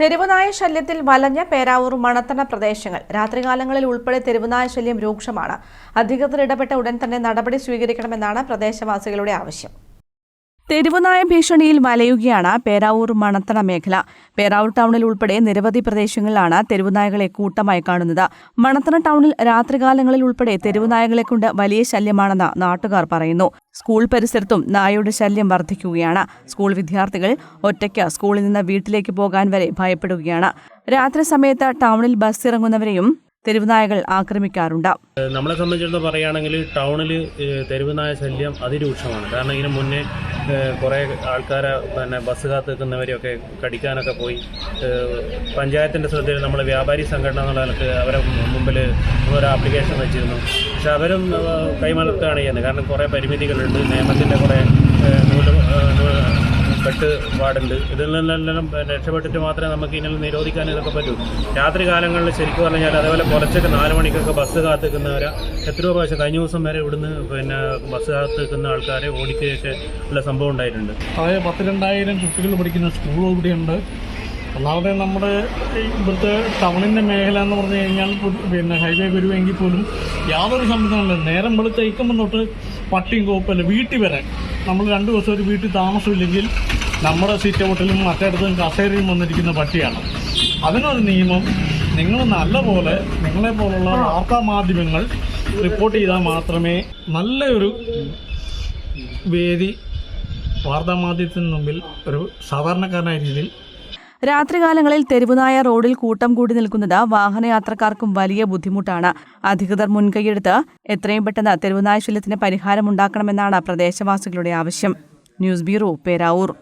തെരുവുനായ ശല്യത്തിൽ വലഞ്ഞ പേരാവൂർ മണത്തണ പ്രദേശങ്ങൾ. രാത്രികാലങ്ങളിൽ ഉൾപ്പെടെ തെരുവുനായ ശല്യം രൂക്ഷമാണ്. അധികൃതർ ഇടപെട്ട ഉടൻ തന്നെ നടപടി സ്വീകരിക്കണമെന്നാണ് പ്രദേശവാസികളുടെ ആവശ്യം. തെരുവുനായ ഭീഷണിയിൽ വലയുകയാണ് പേരാവൂർ മണത്തണ മേഖല. പേരാവൂർ ടൗണിൽ ഉൾപ്പെടെ നിരവധി പ്രദേശങ്ങളിലാണ് തെരുവുനായകളെ കൂട്ടമായി കാണുന്നത്. മണത്തണ ടൗണിൽ രാത്രികാലങ്ങളിൽ ഉൾപ്പെടെ തെരുവുനായകളെ കൊണ്ട് വലിയ ശല്യമാണെന്ന് നാട്ടുകാർ പറയുന്നു. സ്കൂൾ പരിസരത്തും നായയുടെ ശല്യം വർദ്ധിക്കുകയാണ്. സ്കൂൾ വിദ്യാർത്ഥികൾ ഒറ്റയ്ക്ക് സ്കൂളിൽ നിന്ന് വീട്ടിലേക്ക് പോകാൻ വരെ ഭയപ്പെടുകയാണ്. രാത്രി സമയത്ത് ടൗണിൽ ബസ് ഇറങ്ങുന്നവരെയും തെരുവുനായകൾ ആക്രമിക്കാറുണ്ട്. നമ്മളെ സംബന്ധിച്ചിടത്തോളം പറയുകയാണെങ്കിൽ ടൗണിൽ തെരുവുനായ ശല്യം അതിരൂക്ഷമാണ്. കാരണം ഇതിന് മുന്നേ കുറേ ആൾക്കാരെ പിന്നെ ബസ് കാത്ത് നിൽക്കുന്നവരെയൊക്കെ കടിക്കാനൊക്കെ പോയി. പഞ്ചായത്തിന്റെ ശ്രദ്ധയിൽ നമ്മൾ വ്യാപാരി സംഘടന എന്നുള്ള നിലയ്ക്ക് അവരെ മുമ്പിൽ ഒരു ആപ്ലിക്കേഷൻ വെച്ചിരുന്നു. പക്ഷെ അവരും കൈമലർത്തുകയാണ് ചെയ്യുന്നത്. കാരണം കുറേ പരിമിതികളുണ്ട്. നിയമത്തിന്റെ കുറേ നൂൽ പെട്ട് പാടുണ്ട്. ഇതിൽ നിന്നെല്ലാം രക്ഷപ്പെട്ടിട്ട് മാത്രമേ നമുക്ക് ഇനി നിരോധിക്കാൻ ഇതൊക്കെ പറ്റൂ. രാത്രി കാലങ്ങളിൽ ശരിക്കും പറഞ്ഞാൽ അതേപോലെ പുലച്ചൊക്കെ നാല് മണിക്കൊക്കെ ബസ് കാത്ത് നിൽക്കുന്നവരെ എത്രയോ പ്രാവശ്യം കഴിഞ്ഞ ദിവസം വരെ ഇവിടുന്ന് പിന്നെ ബസ് കാത്ത് ആൾക്കാരെ ഓടിക്കുകയൊക്കെ ഉള്ള സംഭവം ഉണ്ടായിട്ടുണ്ട്. അതായത് പത്ത് രണ്ടായിരം കുട്ടികൾ പഠിക്കുന്ന സ്കൂൾ ഇവിടെയുണ്ട്. ഒന്നാമത് നമ്മുടെ ഇവിടുത്തെ ടൗണിന്റെ മേഖല എന്ന് പറഞ്ഞു കഴിഞ്ഞാൽ പിന്നെ ഹൈവേ വരുമെങ്കിൽ പോലും യാതൊരു സംവിധാനമില്ല. നേരം വെളുത്തേക്കുമ്പോൾ തൊട്ട് പട്ടിയും കോപ്പല്ല വീട്ടിൽ വരാൻ നമ്മൾ രണ്ട് ദിവസം ഒരു വീട്ടിൽ താമസമില്ലെങ്കിൽ നമ്മുടെ സീറ്റ് ഔട്ടിലും മറ്റേടത്തും കസേരയും വന്നിരിക്കുന്ന പട്ടിയാണ്. അതിനൊരു നിയമം നിങ്ങൾ നല്ലപോലെ നിങ്ങളെ പോലുള്ള വാർത്താ മാധ്യമങ്ങൾ റിപ്പോർട്ട് ചെയ്താൽ മാത്രമേ നല്ലൊരു വേദി വാർത്താ മാധ്യമത്തിന് മുമ്പിൽ ഒരു സാധാരണക്കാരനായ രീതിയിൽ രാത്രികാലങ്ങളിൽ തെരുവുനായ റോഡിൽ കൂട്ടം കൂടി നിൽക്കുന്നത് വാഹനയാത്രക്കാർക്കും വലിയ ബുദ്ധിമുട്ടാണ്. അധികൃതർ മുൻകൈയെടുത്ത് എത്രയും പെട്ടെന്ന് തെരുവുനായ ശല്യത്തിന് പരിഹാരമുണ്ടാക്കണമെന്നാണ് പ്രദേശവാസികളുടെ ആവശ്യം. News bureau Peravoor.